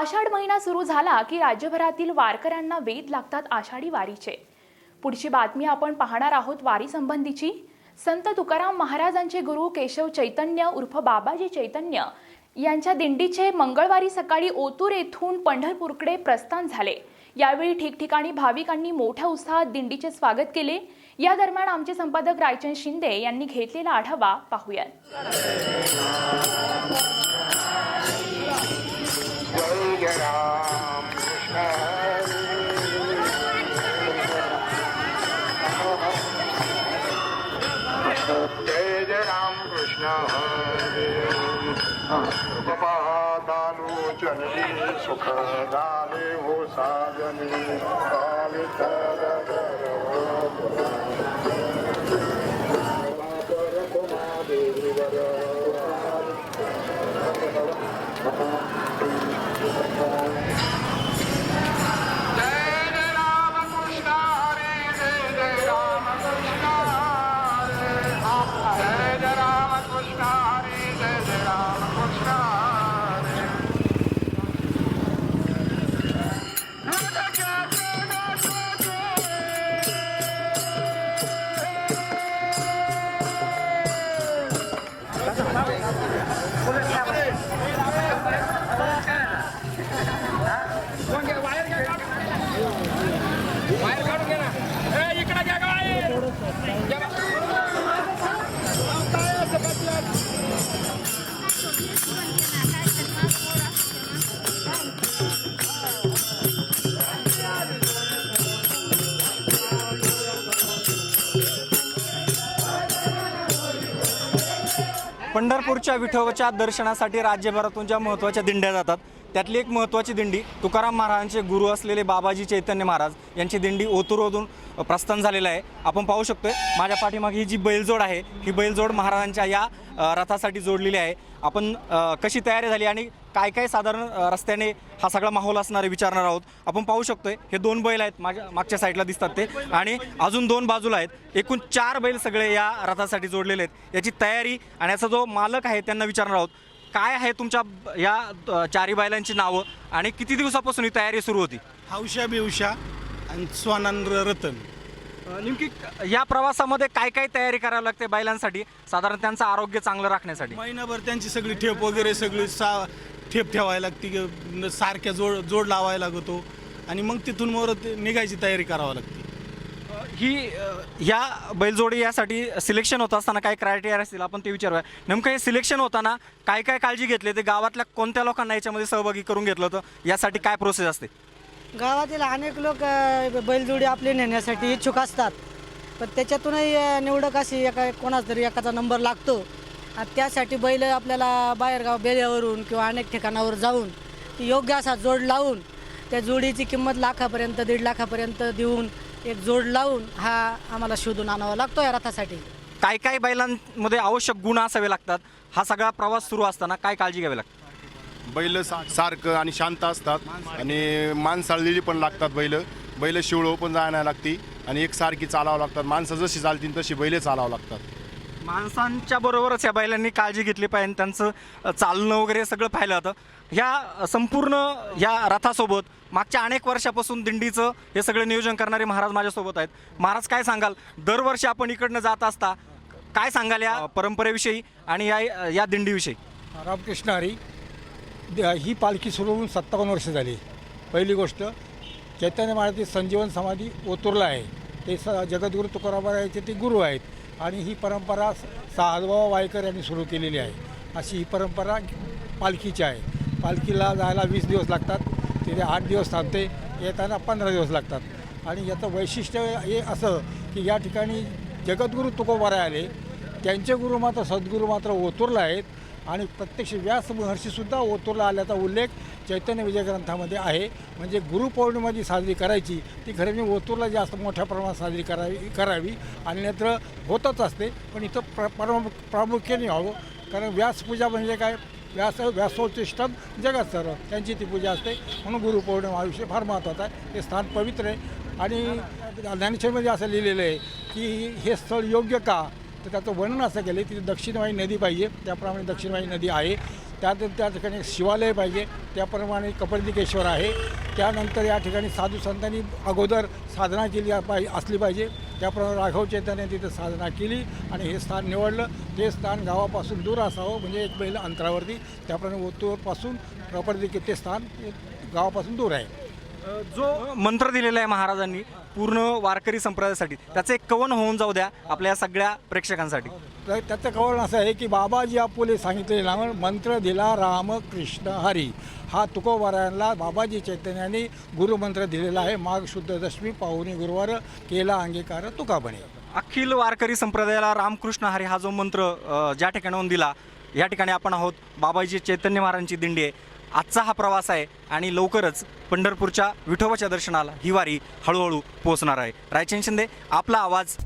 आषाढ महिना सुरू झाला की राज्यभरातील वारकऱ्यांना वेध लागतात आषाढी वारीचे. पुढची बातमी आपण पाहणार आहोत वारी संबंधीची. संत तुकाराम महाराजांचे गुरु केशव चैतन्य उर्फ बाबाजी चैतन्य यांच्या दिंडीचे मंगळवारी सकाळी ओतूर येथून पंढरपूरकडे प्रस्थान झाले. यावेळी ठिकठिकाणी भाविकांनी मोठ्या उत्साहात दिंडीचे स्वागत केले. या दरम्यान आमचे संपादक रायचंद शिंदे यांनी घेतलेला आढावा पाहूयात. कृपादालोचनी सुख झाले हो साजनी काली जय जय राम कृष्ण हरे जय जय राम। पंढरपूरच्या विठोबाच्या दर्शनासाठी राज्यभरातून ज्या महत्त्वाच्या दिंड्या जातात त्यातली एक महत्त्वाची दिंडी तुकाराम महाराजांचे गुरु असलेले बाबाजी चैतन्य महाराज यांची दिंडी ओतूरमधून प्रस्थान झालेलं आहे. आपण पाहू शकतोय माझ्या पाठीमागे ही जी बैलजोड आहे ही बैलजोड महाराजांच्या या रथासाठी जोडलेली आहे. आपण कशी तयारी झाली आणि काय काय साधारण रस्त्याने हा सगळा माहोल असणार आहे विचारणार आहोत. आपण पाहू शकतोय हे दोन बैल आहेत माझ्या मागच्या साईडला दिसतात ते. आणि अजून दोन बाजूला आहेत. एकूण चार बैल सगळे या रथासाठी जोडलेले आहेत. याची तयारी आणि याचा जो मालक आहे त्यांना विचारणार आहोत. काय आहे तुमच्या या चारी बैलांची नावं आणि किती दिवसापासून ही तयारी सुरू होती? हौशा बिवशा आणि स्वानंद रतन. नेमकी या प्रवासामध्ये काय काय तयारी करावी लागते बैलांसाठी? साधारण त्यांचं आरोग्य चांगलं राखण्यासाठी. महिनाभर त्यांची सगळी ठेप वगैरे सगळी सा ठेप ठेवायला लागते सारख्या जोड जोड लावायला लागतो. आणि मग तिथून मोर निघायची तयारी करावी लागते. ही या बैलजोडी यासाठी सिलेक्शन होत असताना काय क्रायटेरिया असतील? आपण ते विचारूया. नेमकं हे सिलेक्शन होताना काय काय काळजी घेतली? ते गावातल्या कोणत्या लोकांना याच्यामध्ये सहभागी करून घेतलं होतं? यासाठी काय प्रोसेस असते? गावातील अनेक लोक अ, बैलजोडी आपली नेण्यासाठी इच्छुक असतात. पण त्याच्यातूनही अ, निवडक अशी एका कोणाच तरी एकाचा नंबर लागतो. आणि त्यासाठी बैल आपल्याला बाहेरगाव बेल्यावरून किंवा अनेक ठिकाणावर जाऊन ती योग्य असा जोड लावून त्या जोडीची किंमत लाखापर्यंत दीड लाखापर्यंत देऊन एक जोड लावून हा आम्हाला शोधून आणावा लागतो या रथासाठी. काय काय बैलांमध्ये आवश्यक गुण असावे लागतात? हा सगळा प्रवास सुरू असताना काय काळजी घ्यावी लागते? बैल सा- सारखं आणि शांत असतात. आणि माणसाळलेली पण लागतात बैल. बैल शिवळो पण जायला लागती. आणि एकसारखी चालावं लागतात. माणसं जशी चालतील तशी बैल चालावं लागतात. माणसांच्या बरोबरच या बैलांनी काळजी घेतली पाहिजे. त्यांचं चालणं वगैरे सगळं पाहिलं जातं. ह्या संपूर्ण या रथासोबत मागच्या अनेक वर्षापासून दिंडीचं हे सगळं नियोजन करणारे महाराज माझ्यासोबत आहेत. महाराज काय सांगाल? दरवर्षी आपण इकडनं जात असता काय सांगाल या परंपरेविषयी आणि या या दिंडीविषयी? रामकृष्ण हरी. ही पालखी सुरू होऊन सत्तावन्न वर्ष झाली. पहिली गोष्ट चैतन्य महाराज संजीवन समाधी ओतूरला आहे. ते स जगद्गुरू तुकाराम ते गुरु आहेत. आणि ही परंपरा साधवा वायकर यांनी सुरू केलेली आहे. अशी ही परंपरा पालखीची आहे. पालखीला जायला वीस दिवस लागतात. तिथे आठ दिवस थांबते. येताना पंधरा दिवस लागतात. आणि याचं वैशिष्ट्य हे असं की या ठिकाणी जगद्गुरू तुकोबाराय आले. त्यांचे गुरु मात्र सद्गुरू मात्र ओतूरला आहेत. आणि प्रत्यक्ष व्यास महर्षीसुद्धा ओतूरला आल्याचा उल्लेख चैतन्य विजय ग्रंथामध्ये आहे. म्हणजे गुरुपौर्णिमा जी साजरी करायची ती खरं म्हणजे ओतूरला जास्त मोठ्या प्रमाणात साजरी करावी करावी अन्यत्र होतच असते. पण इथं प्र परम प्रामुख्याने व्हावं कारण व्यासपूजा म्हणजे काय? व्यास व्यासोचिष्टम जगत सर्व. त्यांची ती पूजा असते. म्हणून गुरुपौर्णिमा आयुष्य विषय फार महत्त्वाचा आहे. ते स्थान पवित्र आहे. आणि ज्ञानेश्वरमध्ये म्हणजे असं लिहिलेलं आहे की हे स्थळ योग्य का? तर त्याचं वर्णन असं केलं तिथे दक्षिणवाही नदी पाहिजे त्याप्रमाणे दक्षिणवाही नदी आहे. त्यात त्या ठिकाणी शिवालय पाहिजे त्याप्रमाणे कपर्दिकेश्वर आहे. त्यानंतर या ठिकाणी साधू संतांनी अगोदर साधना केली पाहि असली पाहिजे. त्याप्रमाणे राघव चैतन्य तिथे साधना केली आणि हे स्थान निवडलं. ते स्थान गावापासून दूर असावं म्हणजे एक बैल अंतरावरती त्याप्रमाणे ओतूरपासून कपर्दिके ते स्थान गावापासून दूर आहे. जो मंत्र दिलेला आहे महाराजांनी पूर्ण वारकरी संप्रदायासाठी. त्याचं एक कवन होऊन जाऊ द्या आपल्या सगळ्या प्रेक्षकांसाठी. तर त्याचं कवळ असं आहे की बाबाजी आपुले सांगितलेले नाव मंत्र दिला राम कृष्ण हरी. हा तुकोबारायांना बाबाजी चैतन्याने गुरुमंत्र दिलेला आहे. माघ शुद्ध दशमी पाहुणी गुरुवार केला अंगीकार तुका बने अखिल वारकरी संप्रदायाला रामकृष्ण हरी हा जो मंत्र ज्या ठिकाणाहून दिला या ठिकाणी आपण आहोत. बाबाजी चैतन्य महाराजांची दिंडी आहे. आजचा हा प्रवास आहे आणि लवकरच पंढरपूरच्या विठोबाच्या दर्शनाला ही वारी हळूहळू पोहोचणार आहे. रायचंद शिंदे आपला आवाज.